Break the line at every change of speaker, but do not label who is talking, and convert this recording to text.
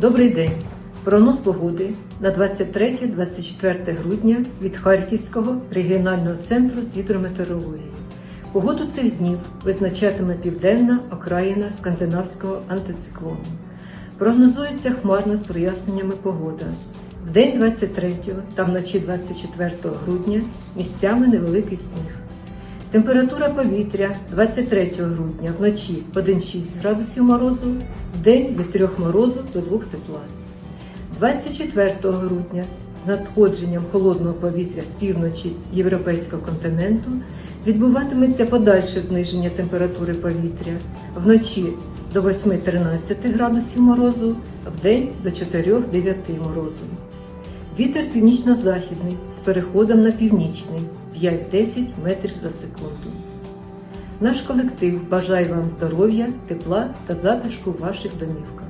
Добрий день! Прогноз погоди на 23-24 грудня від Харківського регіонального центру з гідрометеорології. Погоду цих днів визначатиме південна окраїна скандинавського антициклону. Прогнозується хмарна з проясненнями погода. В день 23 та вночі 24 грудня місцями невеликий сніг. Температура повітря 23 грудня вночі 1,6 градусів морозу, вдень від 3 морозу до 2 тепла. 24 грудня з надходженням холодного повітря з півночі європейського континенту відбуватиметься подальше зниження температури повітря вночі до 8-13 градусів морозу, вдень до 4-9 морозу. Вітер північно-західний з переходом на північний 5-10 метрів за секунду. Наш колектив бажає вам здоров'я, тепла та затишку в ваших домівках.